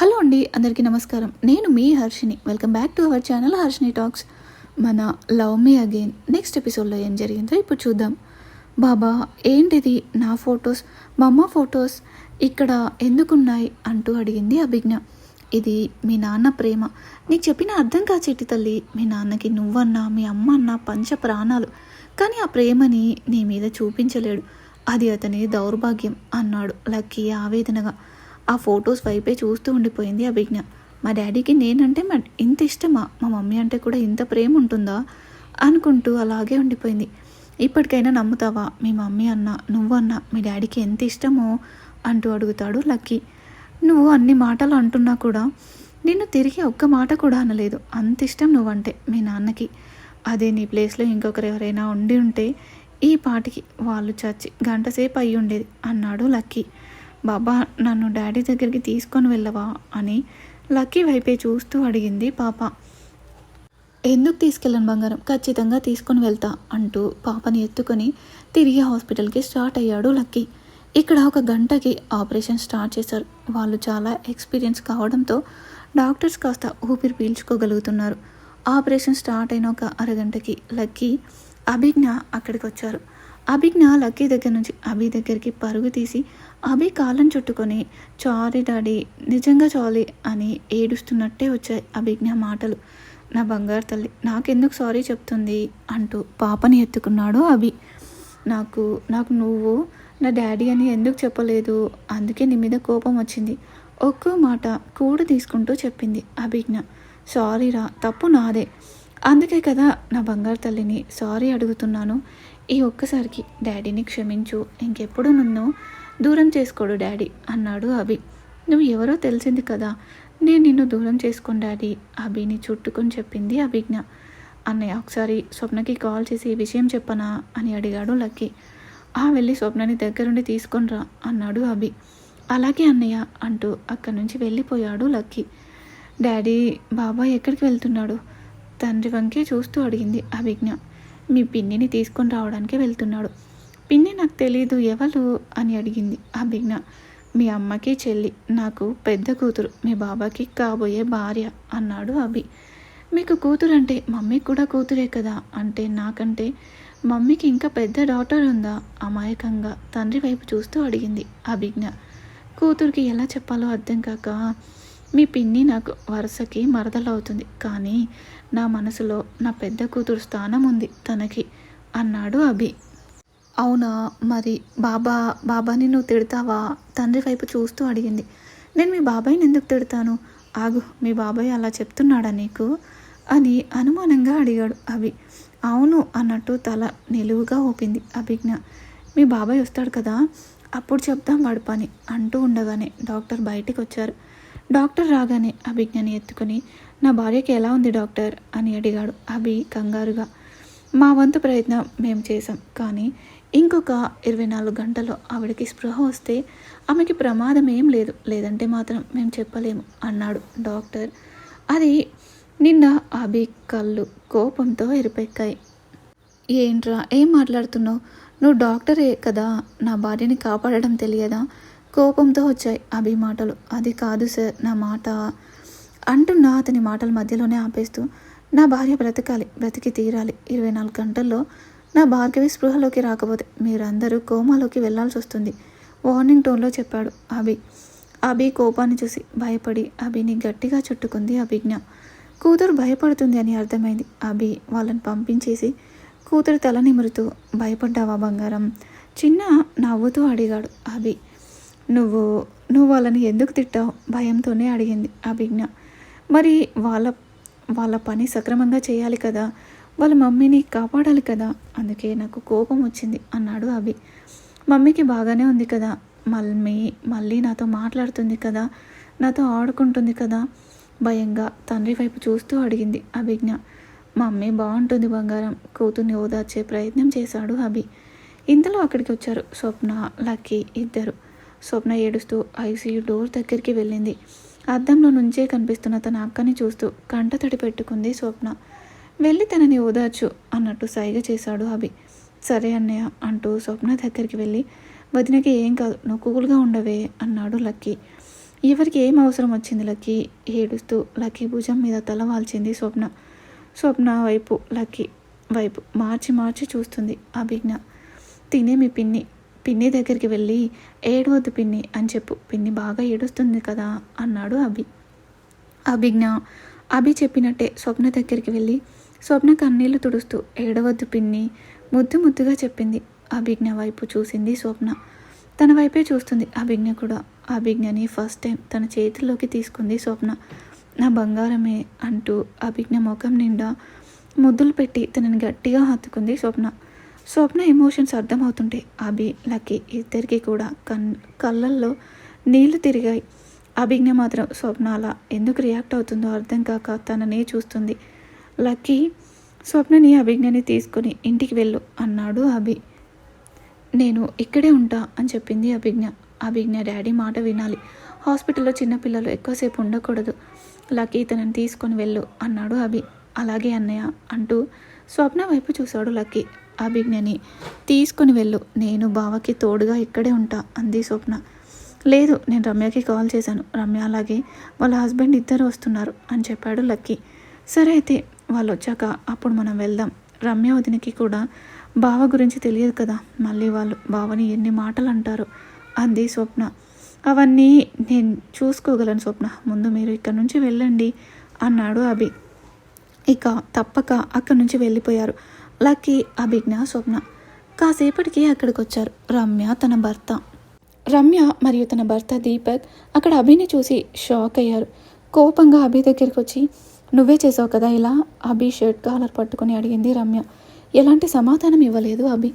Hello అండి అందరికీ నమస్కారం. నేను మీ Harshini welcome back to our channel Harshini talks మన లవ్ మీ అగైన్ నెక్స్ట్ ఎపిసోడ్లో ఏం జరిగిందో ఇప్పుడు చూద్దాం. బాబా ఏంటిది నా ఫొటోస్? మా అమ్మ ఫొటోస్ ఇక్కడ ఎందుకున్నాయి అంటూ అడిగింది అభిజ్ఞ. ఇది మీ నాన్న ప్రేమ. నీకు చెప్పిన అర్థం కా తల్లి. మీ నాన్నకి నువ్వన్నా మీ అమ్మ అన్న పంచ ప్రాణాలు. కానీ ఆ ప్రేమని నీ మీద చూపించలేడు. అది అతని దౌర్భాగ్యం అన్నాడు లక్కీ ఆవేదనగా. ఆ ఫొటోస్ వైపే చూస్తూ ఉండిపోయింది అభిజ్ఞ. మా డాడీకి నేనంటే మా ఇంత ఇష్టమా? మా మమ్మీ అంటే కూడా ఇంత ప్రేమ ఉంటుందా? అనుకుంటూ అలాగే ఉండిపోయింది. ఇప్పటికైనా నమ్ముతావా? మీ మమ్మీ అన్న నువ్వన్నా మీ డాడీకి ఎంత ఇష్టమో? అంటూ అడుగుతాడు లక్కీ. నువ్వు అన్ని మాటలు అంటున్నా కూడా నిన్ను తిరిగి ఒక్క మాట కూడా అనలేదు. అంత ఇష్టం నువ్వంటే మీ నాన్నకి. అదే నీ ప్లేస్లో ఇంకొకరు ఎవరైనా ఉండి ఉంటే ఈ పాటికి వాళ్ళు చచ్చి గంట సేపు అయ్యి ఉండేది అన్నాడు లక్కీ. బాబా నన్ను డాడీ దగ్గరికి తీసుకొని వెళ్ళవా అని లక్కీ వైపే చూస్తూ అడిగింది పాప. ఎందుకు తీసుకెళ్ళను బంగారం? ఖచ్చితంగా తీసుకొని వెళ్తా అంటూ పాపని ఎత్తుకొని తిరిగి హాస్పిటల్కి స్టార్ట్ అయ్యాడు లక్కీ. ఇక్కడ ఒక గంటకి ఆపరేషన్ స్టార్ట్ చేశారు. వాళ్ళు చాలా ఎక్స్పీరియన్స్ కావడంతో డాక్టర్స్ కాస్త ఊపిరి పీల్చుకోగలుగుతున్నారు. ఆపరేషన్ స్టార్ట్ అయిన ఒక అరగంటకి లక్కీ అభిజ్ఞ అక్కడికి వచ్చారు అభిజ్ఞ లక్కీ దగ్గర నుంచి అభి దగ్గరికి పరుగు తీసి అభి కాలం చుట్టుకొని చారీ డాడీ నిజంగా చాలీ అని ఏడుస్తున్నట్టే వచ్చాయి అభిజ్ఞ మాటలు. నా బంగారు తల్లి నాకెందుకు సారీ చెప్తుంది? అంటూ పాపని ఎత్తుకున్నాడు అభి. నాకు నాకు నువ్వు నా డాడీ అని ఎందుకు చెప్పలేదు? అందుకే నీ మీద కోపం వచ్చింది. ఒక్కో మాట కూడు తీసుకుంటూ చెప్పింది అభిజ్ఞ. సారీ రా తప్పు నాదే. అందుకే కదా నా బంగారు తల్లిని సారీ అడుగుతున్నాను. ఈ ఒక్కసారికి డాడీని క్షమించు. ఇంకెప్పుడు నన్ను దూరం చేసుకోడు డాడీ అన్నాడు అభి. నువ్వు ఎవరో తెలిసింది కదా నేను నిన్ను దూరం చేసుకుని డాడీ అభిని చుట్టుకొని చెప్పింది అభిజ్ఞ. అన్నయ్య ఒకసారి స్వప్నకి కాల్ చేసి విషయం చెప్పనా? అని అడిగాడు లక్కీ. ఆ వెళ్ళి స్వప్నని దగ్గరుండి తీసుకొనిరా అన్నాడు అభి. అలాగే అన్నయ్య అంటూ అక్కడి నుంచి వెళ్ళిపోయాడు లక్కీ. డాడీ బాబాయ్ ఎక్కడికి వెళ్తున్నాడు? తండ్రి వంకే చూస్తూ అడిగింది అభిజ్ఞ. మీ పిన్నిని తీసుకొని రావడానికి వెళ్తున్నాడు. పిన్ని నాకు తెలీదు ఎవరు? అని అడిగింది అభిజ్ఞ మీ అమ్మకి చెల్లి నాకు పెద్ద కూతురు మీ బాబాకి కాబోయే భార్య అన్నాడు అభి. మీకు కూతురు అంటే మమ్మీకి కూడా కూతురే కదా? అంటే నాకంటే మమ్మీకి ఇంకా పెద్ద డాటర్ ఉందా? అమాయకంగా తండ్రి వైపు చూస్తూ అడిగింది అభిజ్ఞ కూతురికి ఎలా చెప్పాలో అర్థం కాక మీ పిన్ని నాకు వరుసకి మరదలవుతుంది కానీ నా మనసులో నా పెద్ద కూతురు స్థానం ఉంది తనకి అన్నాడు అభి. అవునా? మరి బాబా బాబాని నువ్వు తిడతావా? తండ్రి వైపు చూస్తూ అడిగింది. నేను మీ బాబాయ్ని ఎందుకు తిడతాను? ఆగు మీ బాబాయ్ అలా చెప్తున్నాడా నీకు? అని అనుమానంగా అడిగాడు అభి. అవును అన్నట్టు తల నిలువుగా ఊపింది అభిజ్ఞ. మీ బాబాయ్ వస్తాడు కదా అప్పుడు చెప్దాం వాడి పని అంటూ ఉండగానే డాక్టర్ బయటికి వచ్చారు డాక్టర్ రాగానే అభిజ్ఞని ఎత్తుకుని నా భార్యకి ఎలా ఉంది డాక్టర్? అని అడిగాడు అభి కంగారుగా. మా వంతు ప్రయత్నం మేము చేసాం కానీ ఇంకొక ఇరవై నాలుగు గంటల్లో ఆవిడకి స్పృహ వస్తే ఆమెకి ప్రమాదం ఏం లేదు. లేదంటే మాత్రం మేము చెప్పలేము అన్నాడు డాక్టర్. అది నిన్న అభి కళ్ళు కోపంతో ఎరిపెక్కాయి. ఏంట్రా ఏం మాట్లాడుతున్నావు? నువ్వు డాక్టరే కదా నా భార్యని కాపాడడం తెలియదా? కోపంతో వచ్చాయి అభి మాటలు. అది కాదు సార్ నా మాట. అంటున్నా అతని మాటల మధ్యలోనే ఆపేస్తూ నా భార్య బ్రతకాలి బ్రతికి తీరాలి. ఇరవై నాలుగు గంటల్లో నా భార్గవి స్పృహలోకి రాకపోతే మీరందరూ కోమాలోకి వెళ్ళాల్సి వస్తుంది వార్నింగ్ టోన్లో చెప్పాడు అభి. అభి కోపాన్ని చూసి భయపడి అభిని గట్టిగా చుట్టుకుంది అభిజ్ఞ. కూతురు భయపడుతుంది అని అర్థమైంది. అభి వాళ్ళని పంపించేసి కూతురు తల నిమురుతూ భయపడ్డావా బంగారం? చిన్న నవ్వుతూ అడిగాడు అభి. నువ్వు నువ్వు వాళ్ళని ఎందుకు తిట్టావు? భయంతోనే అడిగింది అభిజ్ఞ. మరి వాళ్ళ వాళ్ళ పని సక్రమంగా చేయాలి కదా? వాళ్ళ మమ్మీని కాపాడాలి కదా. అందుకే నాకు కోపం వచ్చింది అన్నాడు అభి. మమ్మీకి బాగానే ఉంది కదా. మమ్మీ మళ్ళీ నాతో మాట్లాడుతుంది కదా. నాతో ఆడుకుంటుంది కదా. భయంగా తండ్రి వైపు చూస్తూ అడిగింది అభిజ్ఞ. మమ్మీ బాగుంటుంది బంగారం. కూతుర్ని ఓదార్చే ప్రయత్నం చేశాడు అభి. ఇంతలో అక్కడికి వచ్చారు స్వప్న లక్కీ ఇద్దరు. స్వప్న ఏడుస్తూ ఐసీయూ డోర్ దగ్గరికి వెళ్ళింది. అద్దంలో నుంచే కనిపిస్తున్న తన అక్కని చూస్తూ కంట తడి పెట్టుకుంది స్వప్న. వెళ్ళి తనని ఓదార్చు అన్నట్టు సైగ చేశాడు అభి. సరే అన్నయ్య అంటూ స్వప్న దగ్గరికి వెళ్ళి వదినకి ఏం కాదు నువ్వు కూల్గా ఉండవే అన్నాడు లక్కీ. ఎవరికి ఏం అవసరం వచ్చింది లక్కీ? ఏడుస్తూ లక్కీ భుజం మీద తల వాల్చింది స్వప్న. స్వప్న వైపు లక్కీ వైపు మార్చి మార్చి చూస్తుంది అభిజ్ఞ. తినే మీ పిన్ని పిన్ని దగ్గరికి వెళ్ళి ఏడవద్దు పిన్ని అని చెప్పు పిన్ని బాగా ఏడుస్తుంది కదా అన్నాడు అభి. అభిజ్ఞ అభి చెప్పినట్టే స్వప్న దగ్గరికి వెళ్ళి స్వప్న కన్నీళ్ళు తుడుస్తూ ఏడవద్దు పిన్ని ముద్దు ముద్దుగా చెప్పింది. అభిజ్ఞ వైపు చూసింది స్వప్న. తన వైపే చూస్తుంది అభిజ్ఞ కూడా. అభిజ్ఞని ఫస్ట్ టైం తన చేతుల్లోకి తీసుకుంది స్వప్న. నా బంగారమే అంటూ అభిజ్ఞ ముఖం నిండా ముద్దులు పెట్టి తనని గట్టిగా హత్తుకుంది స్వప్న. స్వప్న ఎమోషన్స్ అర్థమవుతుంటే అభి లక్కి ఇద్దరికి కూడా కన్ కళ్ళల్లో నీళ్ళు తిరిగాయి. అభిజ్ఞ మాత్రం స్వప్న అలా ఎందుకు రియాక్ట్ అవుతుందో అర్థం కాక తననే చూస్తుంది. లక్కీ స్వప్నని అభిజ్ఞని తీసుకుని ఇంటికి వెళ్ళు అన్నాడు అభి. నేను ఇక్కడే ఉంటా అని చెప్పింది అభిజ్ఞ. అభిజ్ఞ డాడీ మాట వినాలి. హాస్పిటల్లో చిన్నపిల్లలు ఎక్కువసేపు ఉండకూడదు. లక్కీ తనని తీసుకొని వెళ్ళు అన్నాడు అభి. అలాగే అన్నయ్య అంటూ స్వప్న వైపు చూశాడు లక్కీ. అభిజ్ఞని తీసుకుని వెళ్ళు. నేను బావకి తోడుగా ఇక్కడే ఉంటా అంది స్వప్న. లేదు నేను రమ్యకి కాల్ చేశాను. రమ్య అలాగే వాళ్ళ హస్బెండ్ ఇద్దరు వస్తున్నారు అని చెప్పాడు లక్కీ. సరే అయితే వాళ్ళు వచ్చాక అప్పుడు మనం వెళ్దాం. రమ్య వదినకి కూడా బావ గురించి తెలియదు కదా. మళ్ళీ వాళ్ళు బావని ఎన్ని మాటలు అంటారు అంది స్వప్న. అవన్నీ నేను చూసుకోగలను స్వప్న. ముందు మీరు ఇక్కడ నుంచి వెళ్ళండి అన్నాడు అభి. ఇక తప్పక అక్కడి నుంచి వెళ్ళిపోయారు. లక్కీ అభిజ్ఞ స్వప్న కాసేపటికి అక్కడికి వచ్చారు రమ్య తన భర్త. రమ్య మరియు తన భర్త దీపక్ అక్కడ అభిని చూసి షాక్ అయ్యారు కోపంగా అభి దగ్గరికి వచ్చి నువ్వే చేసావు కదా ఇలా? అభి షర్ట్ కాలర్ పట్టుకొని అడిగింది రమ్య. ఎలాంటి సమాధానం ఇవ్వలేదు అభి.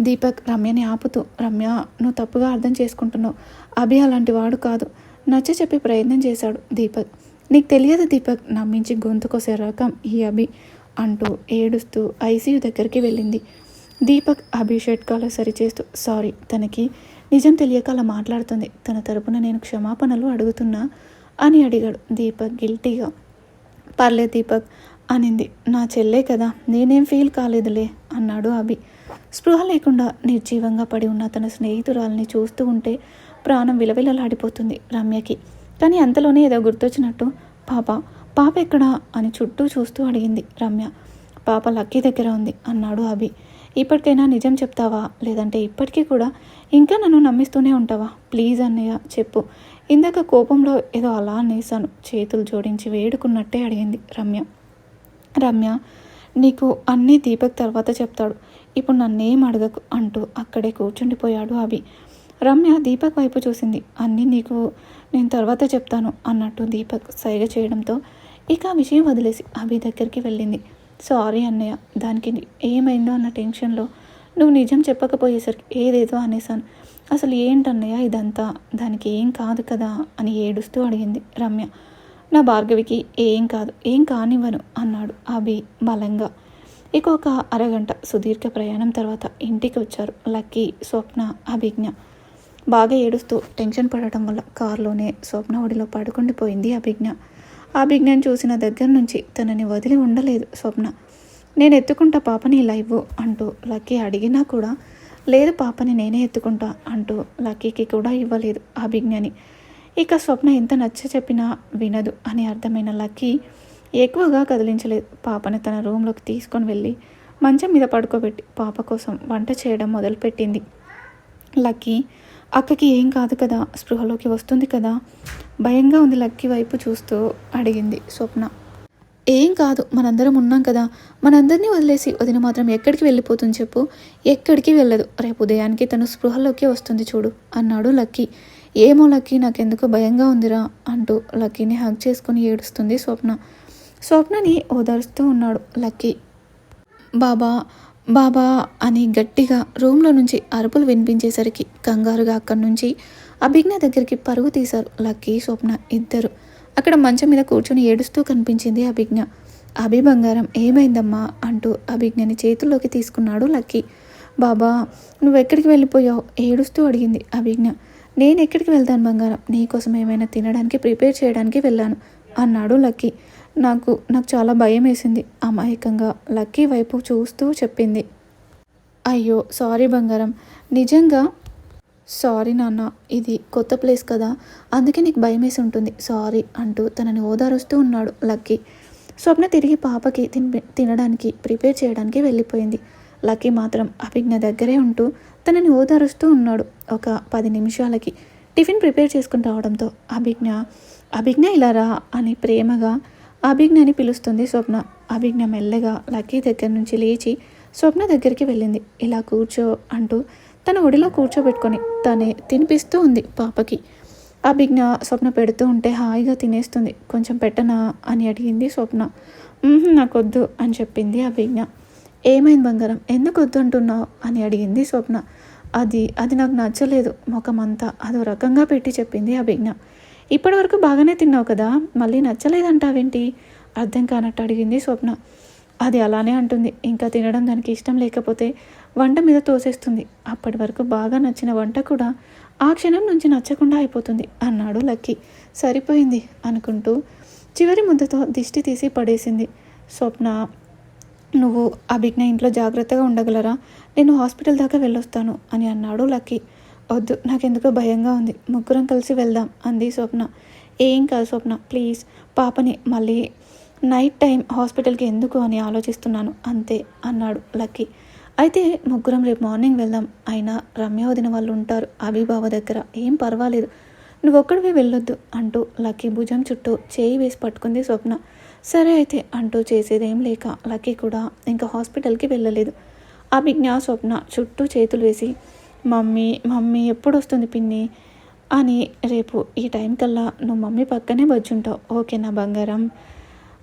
దీపక్ రమ్యని ఆపుతూ రమ్య నువ్వు తప్పుగా అర్థం చేసుకుంటున్నావు. అభి అలాంటి వాడు కాదు. నచ్చ చెప్పి ప్రయత్నం చేశాడు దీపక్. నీకు తెలియదు దీపక్ నమ్మించి గొంతుకొసే రకం ఈ అభి అంటూ ఏడుస్తూ ఐసీయూ దగ్గరికి వెళ్ళింది. దీపక్ అభి షర్ట్ కాలర్ సరిచేస్తూ సారీ తనకి నిజం తెలియక అలా మాట్లాడుతుంది. తన తరపున నేను క్షమాపణలు అడుగుతున్నా అని అడిగాడు దీపక్ గిల్టీగా. పర్లే దీపక్ అనింది. నా చెల్లే కదా నేనేం ఫీల్ కాలేదులే అన్నాడు అభి. స్పృహ లేకుండా నిర్జీవంగా పడి ఉన్న తన స్నేహితురాల్ని చూస్తూ ఉంటే ప్రాణం విలవిలలాడిపోతుంది రమ్యకి. కానీ అంతలోనే ఏదో గుర్తొచ్చినట్టు పాప పాప ఎక్కడా? అని చుట్టూ చూస్తూ అడిగింది రమ్య. పాప లక్కీ దగ్గర ఉంది అన్నాడు అభి. ఇప్పటికైనా నిజం చెప్తావా? లేదంటే ఇప్పటికీ కూడా ఇంకా నన్ను నమ్మిస్తూనే ఉంటావా? ప్లీజ్ అన్నయ్య చెప్పు. ఇందాక కోపంలో ఏదో అలా అనేశాను. చేతులు జోడించి వేడుకున్నట్టే అడిగింది రమ్య. రమ్య నీకు అన్నీ దీపక్ తర్వాత చెప్తాడు. ఇప్పుడు నన్నేం అడగకు అంటూ అక్కడే కూర్చుండిపోయాడు అభి. రమ్య దీపక్ వైపు చూసింది. అన్నీ నీకు నేను తర్వాత చెప్తాను అన్నట్టు దీపక్ సైగ చేయడంతో ఇక ఆ విషయం వదిలేసి అభి దగ్గరికి వెళ్ళింది. సారీ అన్నయ్య దానికి ఏమైందో అన్న టెన్షన్లో నువ్వు నిజం చెప్పకపోయేసరికి ఏదేదో అనేసాను అసలు ఏంటన్నయ్య ఇదంతా? దానికి ఏం కాదు కదా అని ఏడుస్తూ అడిగింది రమ్య. నా భార్గవికి ఏం కాదు ఏం కానివ్వను అన్నాడు అభి బలంగా. ఇక ఒక అరగంట సుదీర్ఘ ప్రయాణం తర్వాత ఇంటికి వచ్చారు లక్కీ స్వప్న అభిజ్ఞ. బాగా ఏడుస్తూ టెన్షన్ పడటం వల్ల కారులోనే స్వప్న ఒడిలో పడుకుండిపోయింది అభిజ్ఞ. అభిజ్ఞను చూసిన దగ్గర నుంచి తనని వదిలి ఉండలేదు స్వప్న. నేను ఎత్తుకుంటా పాపని ఇలా ఇవ్వు అంటూ లక్కీ అడిగినా కూడా లేదు పాపని నేనే ఎత్తుకుంటా అంటూ లక్కీకి కూడా ఇవ్వలేదు అభిజ్ఞని. ఇక స్వప్న ఎంత నచ్చ చెప్పినా వినదు అని అర్థమైన లక్కీ ఎక్కువగా కదిలించలేదు. పాపని తన రూమ్లోకి తీసుకొని వెళ్ళి మంచం మీద పడుకోబెట్టి పాప కోసం వంట చేయడం మొదలుపెట్టింది. లక్కీ అక్కకి ఏం కాదు కదా స్పృహలోకి వస్తుంది కదా? భయంగా ఉంది లక్కీ వైపు చూస్తూ అడిగింది స్వప్న. ఏం కాదు మనందరం ఉన్నాం కదా. మనందరినీ వదిలేసి వదిన మాత్రం ఎక్కడికి వెళ్ళిపోతుంది చెప్పు? ఎక్కడికి వెళ్ళదు. రేపు ఉదయానికి తను స్పృహలోకి వస్తుంది చూడు అన్నాడు లక్కీ. ఏమో లక్కీ నాకెందుకో భయంగా ఉందిరా అంటూ లక్కీని హగ్ చేసుకుని ఏడుస్తుంది స్వప్న. స్వప్నని ఓదారుస్తూ ఉన్నాడు లక్కీ. బాబా బాబా అని గట్టిగా రూమ్లో నుంచి అరుపులు వినిపించేసరికి కంగారుగా అక్కడి నుంచి అభిజ్ఞ దగ్గరికి పరుగు తీశారు లక్కీ స్వప్న ఇద్దరు. అక్కడ మంచం మీద కూర్చొని ఏడుస్తూ కనిపించింది అభిజ్ఞ. అభి బంగారం ఏమైందమ్మా? అంటూ అభిజ్ఞని చేతుల్లోకి తీసుకున్నాడు లక్కీ. బాబా నువ్వు ఎక్కడికి వెళ్ళిపోయావు? ఏడుస్తూ అడిగింది అభిజ్ఞ. నేను ఎక్కడికి వెళ్తాను బంగారం? నీకోసం ఏమైనా తినడానికి ప్రిపేర్ చేయడానికి వెళ్ళాను అన్నాడు లక్కీ. నాకు నాకు చాలా భయం వేసింది అమాయకంగా లక్కీ వైపు చూస్తూ చెప్పింది. అయ్యో సారీ బంగారం. నిజంగా సారీ నాన్న ఇది కొత్త ప్లేస్ కదా అందుకే నీకు భయం వేసి ఉంటుంది. సారీ అంటూ తనని ఓదారుస్తూ ఉన్నాడు లక్కీ. స్వప్న తిరిగి పాపకి తిని తినడానికి ప్రిపేర్ చేయడానికి వెళ్ళిపోయింది. లక్కీ మాత్రం అభిజ్ఞ దగ్గరే ఉంటూ తనని ఓదారుస్తూ ఉన్నాడు ఒక పది నిమిషాలకి. టిఫిన్ ప్రిపేర్ చేసుకుని రావడంతో అభిజ్ఞ అభిజ్ఞ ఇలా రా అని ప్రేమగా అభిజ్ఞని పిలుస్తుంది స్వప్న. అభిజ్ఞ మెల్లగా లక్కీ దగ్గర నుంచి లేచి స్వప్న దగ్గరికి వెళ్ళింది. ఇలా కూర్చో అంటూ తన ఒడిలో కూర్చోబెట్టుకొని తనే తినిపిస్తూ ఉంది పాపకి. అభిజ్ఞ స్వప్న పెడుతూ ఉంటే హాయిగా తినేస్తుంది. కొంచెం పెట్టనా అని అడిగింది స్వప్న. నాకొద్దు అని చెప్పింది అభిజ్ఞ. ఏమైంది బంగారం? ఎందుకు వద్దు అంటున్నావు? అని అడిగింది స్వప్న. అది అది నాకు నచ్చలేదు. ముఖం అంతా అదో రకంగా పెట్టి చెప్పింది అభిజ్ఞ. ఇప్పటివరకు బాగానే తిన్నావు కదా? మళ్ళీ నచ్చలేదంటావేంటి? అర్థం కానట్టు అడిగింది స్వప్న. అది అలానే అంటుంది. ఇంకా తినడం దానికి ఇష్టం లేకపోతే వంట మీద తోసేస్తుంది. అప్పటి వరకు బాగా నచ్చిన వంట కూడా ఆ క్షణం నుంచి నచ్చకుండా అయిపోతుంది అన్నాడు లక్కీ. సరిపోయింది అనుకుంటూ చివరి ముద్దతో దిష్టి తీసి పడేసింది. స్వప్న నువ్వు అభిజ్ఞ ఇంట్లో జాగ్రత్తగా ఉండగలరా? నేను హాస్పిటల్ దాకా వెళ్ళొస్తాను అని అన్నాడు లక్కీ. వద్దు నాకెందుకో భయంగా ఉంది. ముగ్గురం కలిసి వెళ్దాం అంది స్వప్న. ఏం కాదు స్వప్న ప్లీజ్ పాపని మళ్ళీ నైట్ టైం హాస్పిటల్కి ఎందుకు అని ఆలోచిస్తున్నాను. అంతే అన్నాడు లక్కీ. అయితే ముగ్గురం రేపు మార్నింగ్ వెళ్దాం. అయినా రమ్య వదిన వాళ్ళు ఉంటారు అభిబావ దగ్గర. ఏం పర్వాలేదు. నువ్వొక్కడివే వెళ్ళొద్దు అంటూ లక్కీ భుజం చుట్టూ చేయి వేసి పట్టుకుంది స్వప్న. సరే అయితే అంటూ చేసేదేం లేక లక్కీ కూడా ఇంకా హాస్పిటల్కి వెళ్ళలేదు. అభిజ్ఞ స్వప్న చుట్టూ చేతులు వేసి మమ్మీ మమ్మీ ఎప్పుడు వస్తుంది పిన్ని? అని రేపు ఈ టైం కల్లా నువ్వు మమ్మీ పక్కనే వచ్చుంటావు. ఓకేనా బంగారం?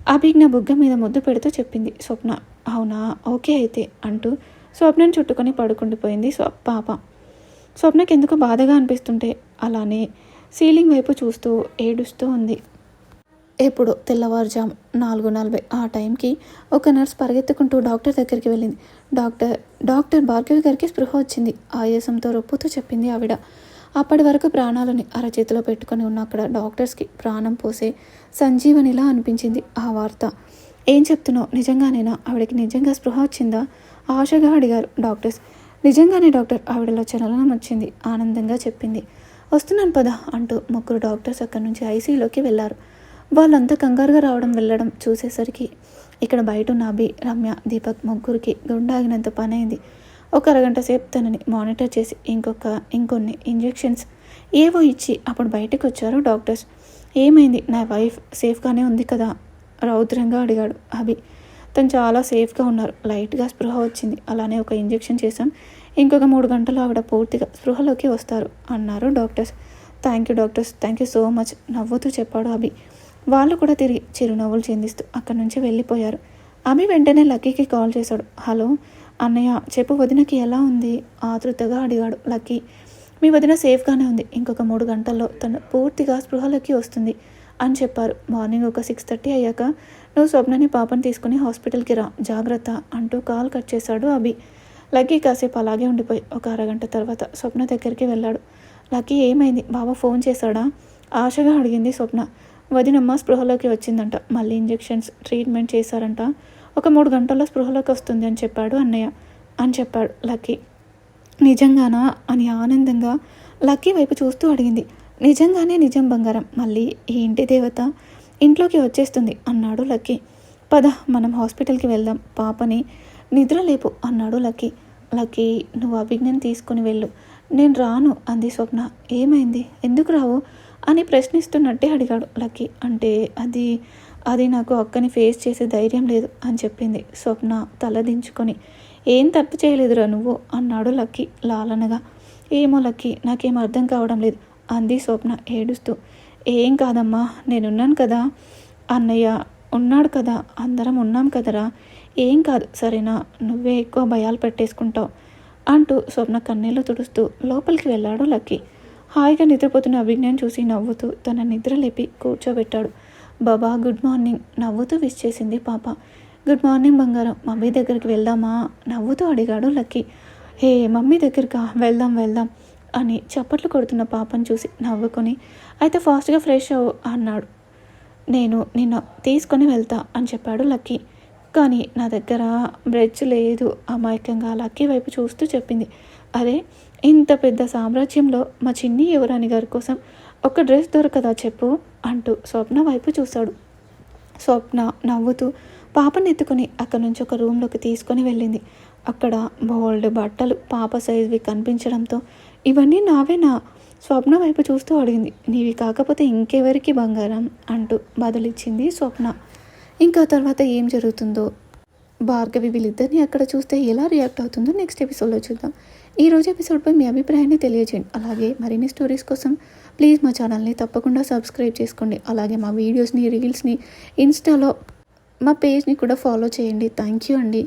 అభిజ్ఞ బుగ్గ మీద ముద్దు పెడుతూ చెప్పింది. స్వప్న అవునా? ఓకే అయితే అంటూ స్వప్నను చుట్టుకొని పడుకుండిపోయింది స్వ పాప. స్వప్నకి ఎందుకు బాధగా అనిపిస్తుంటే అలానే సీలింగ్ వైపు చూస్తూ ఏడుస్తూ ఉంది. ఎప్పుడు? తెల్లవారుజాము నాలుగు నలభై. ఆ టైంకి ఒక నర్స్ పరిగెత్తుకుంటూ డాక్టర్ దగ్గరికి వెళ్ళింది. డాక్టర్ డాక్టర్ భార్గవి గారికి స్పృహ వచ్చింది. ఆయాసంతో రొప్పుతూ చెప్పింది ఆవిడ. అప్పటి వరకు ప్రాణాలని అరచేతిలో పెట్టుకొని ఉన్న అక్కడ డాక్టర్స్కి ప్రాణం పోసే సంజీవనిలా అనిపించింది ఆ వార్త. ఏం చెప్తున్నావు? నిజంగానేనా? ఆవిడకి నిజంగా స్పృహ వచ్చిందా? ఆశగా అడిగారు డాక్టర్స్. నిజంగానే డాక్టర్ ఆవిడలో చలనం వచ్చింది ఆనందంగా చెప్పింది. వస్తున్నాను పద అంటూ ముగ్గురు డాక్టర్స్ అక్కడి నుంచి ఐసీయూలోకి వెళ్ళారు వాళ్ళంతా కంగారుగా రావడం వెళ్ళడం చూసేసరికి ఇక్కడ బయట ఉన్న అభి రమ్య దీపక్ ముగ్గురికి గుండాగినంత పని అయింది ఒక అరగంట సేపు తనని మానిటర్ చేసి ఇంకొక ఇంకొన్ని ఇంజెక్షన్స్ ఏవో ఇచ్చి అప్పుడు బయటకు వచ్చారు డాక్టర్స్. ఏమైంది? నా వైఫ్ సేఫ్గానే ఉంది కదా? రౌద్రంగా అడిగాడు అభి. తను చాలా సేఫ్గా ఉన్నారు. లైట్గా స్పృహ వచ్చింది. అలానే ఒక ఇంజెక్షన్ చేశాం. ఇంకొక మూడు గంటలు ఆవిడ పూర్తిగా స్పృహలోకి వస్తారు అన్నారు doctors. Thank you doctors. Thank you so much నవ్వుతూ చెప్పాడు అభి. వాళ్ళు కూడా తిరిగి చిరునవ్వులు చెందిస్తూ అక్కడి నుంచి వెళ్ళిపోయారు. అభి వెంటనే లక్కీకి కాల్ చేశాడు. హలో అన్నయ్య చెప్పు వదినకి ఎలా ఉంది? ఆతృతగా అడిగాడు లక్కీ. మీ వదిన సేఫ్గానే ఉంది. ఇంకొక మూడు గంటల్లో తను పూర్తిగా స్పృహలోకి వస్తుంది అని చెప్పారు. మార్నింగ్ ఒక సిక్స్ థర్టీ అయ్యాక నువ్వు స్వప్నని పాపని తీసుకుని హాస్పిటల్కి రా. జాగ్రత్త అంటూ కాల్ కట్ చేశాడు అభి. లక్కీ కాసేపు అలాగే ఉండిపోయి ఒక అరగంట తర్వాత స్వప్న దగ్గరికి వెళ్ళాడు. లక్కీ ఏమైంది? బాబా ఫోన్ చేశాడా? ఆశగా అడిగింది స్వప్న. వదినమ్మ స్పృహలోకి వచ్చిందంట. మళ్ళీ ఇంజెక్షన్స్ ట్రీట్మెంట్ చేశారంట. ఒక మూడు గంటల్లో స్పృహలోకి వస్తుంది అని చెప్పాడు అన్నయ్య. అని చెప్పాడు లక్కీ. నిజంగానా? అని ఆనందంగా లక్కీ వైపు చూస్తూ అడిగింది. నిజంగానే నిజం బంగారం. మళ్ళీ ఈ ఇంటి దేవత? ఇంట్లోకి వచ్చేస్తుంది అన్నాడు లక్కీ. పద మనం హాస్పిటల్కి వెళ్దాం. పాపని నిద్ర లేపు అన్నాడు లక్కీ. లక్కీ నువ్వు అభిజ్ఞని తీసుకుని వెళ్ళు. నేను రాను అంది స్వప్న. ఏమైంది? ఎందుకు రావు? అని ప్రశ్నిస్తున్నట్టే అడిగాడు లక్కీ. అంటే అది అది నాకు అక్కని ఫేస్ చేసే ధైర్యం లేదు అని చెప్పింది స్వప్న తల దించుకొని ఏం తప్పు చేయలేదురా నువ్వు అన్నాడు లక్కీ లాలనగా. ఏమో లక్కీ నాకేం అర్థం కావడం లేదు అంది స్వప్న ఏడుస్తూ. ఏం కాదమ్మా నేనున్నాను కదా. అన్నయ్య ఉన్నాడు కదా అందరం ఉన్నాం కదరా. ఏం కాదు సరేనా నువ్వే ఎక్కువ భయాలు పెట్టేసుకుంటావు అంటూ స్వప్న కన్నీళ్ళు తుడుస్తూ లోపలికి వెళ్ళాడు లక్కీ. హాయిగా నిద్రపోతున్న అభిజ్ఞాన్ చూసి నవ్వుతూ తన నిద్ర లేపి కూర్చోబెట్టాడు. బాబా గుడ్ మార్నింగ్ నవ్వుతూ విష్ చేసింది పాప. గుడ్ మార్నింగ్ బంగారం. మమ్మీ దగ్గరికి వెళ్దామా? నవ్వుతూ అడిగాడు లక్కీ. హే మమ్మీ దగ్గరికా? వెళ్దాం వెళ్దాం అని చప్పట్లు కొడుతున్న పాపను చూసి నవ్వుకొని అయితే ఫాస్ట్గా ఫ్రెష్ అవ్వు అన్నాడు. నేను నిన్న తీసుకొని వెళ్తా అని చెప్పాడు లక్కీ. కానీ నా దగ్గర బ్రెడ్జ్ లేదు. అమాయకంగా లక్కీ వైపు చూస్తూ చెప్పింది. అరే ఇంత పెద్ద సామ్రాజ్యంలో మా చిన్ని యువరాణి గారి కోసం ఒక డ్రెస్ దొరకదా చెప్పు? అంటూ స్వప్న వైపు చూశాడు. స్వప్న నవ్వుతూ పాపని ఎత్తుకొని అక్కడి నుంచి ఒక రూమ్లోకి తీసుకొని వెళ్ళింది. అక్కడ బోల్డ్ బట్టలు పాప సైజువి కనిపించడంతో ఇవన్నీ నావేనా? స్వప్న వైపు చూస్తూ అడిగింది. నీవి కాకపోతే ఇంకెవరికి బంగారం? అంటూ బదులిచ్చింది స్వప్న. ఇంకా తర్వాత ఏం జరుగుతుందో? భార్గవి వీళ్ళిద్దరిని అక్కడ చూస్తే ఎలా రియాక్ట్ అవుతుందో నెక్స్ట్ ఎపిసోడ్లో చూద్దాం. ఈ రోజు ఎపిసోడ్పై మీ అభిప్రాయాన్ని తెలియజేయండి అలాగే మరిన్ని స్టోరీస్ కోసం ప్లీజ్ మా ఛానల్ని తప్పకుండా సబ్స్క్రైబ్ చేసుకోండి. అలాగే మా వీడియోస్ని రీల్స్ని ఇన్స్టాలో మా పేజ్ని కూడా ఫాలో చేయండి. థ్యాంక్ యూ అండి.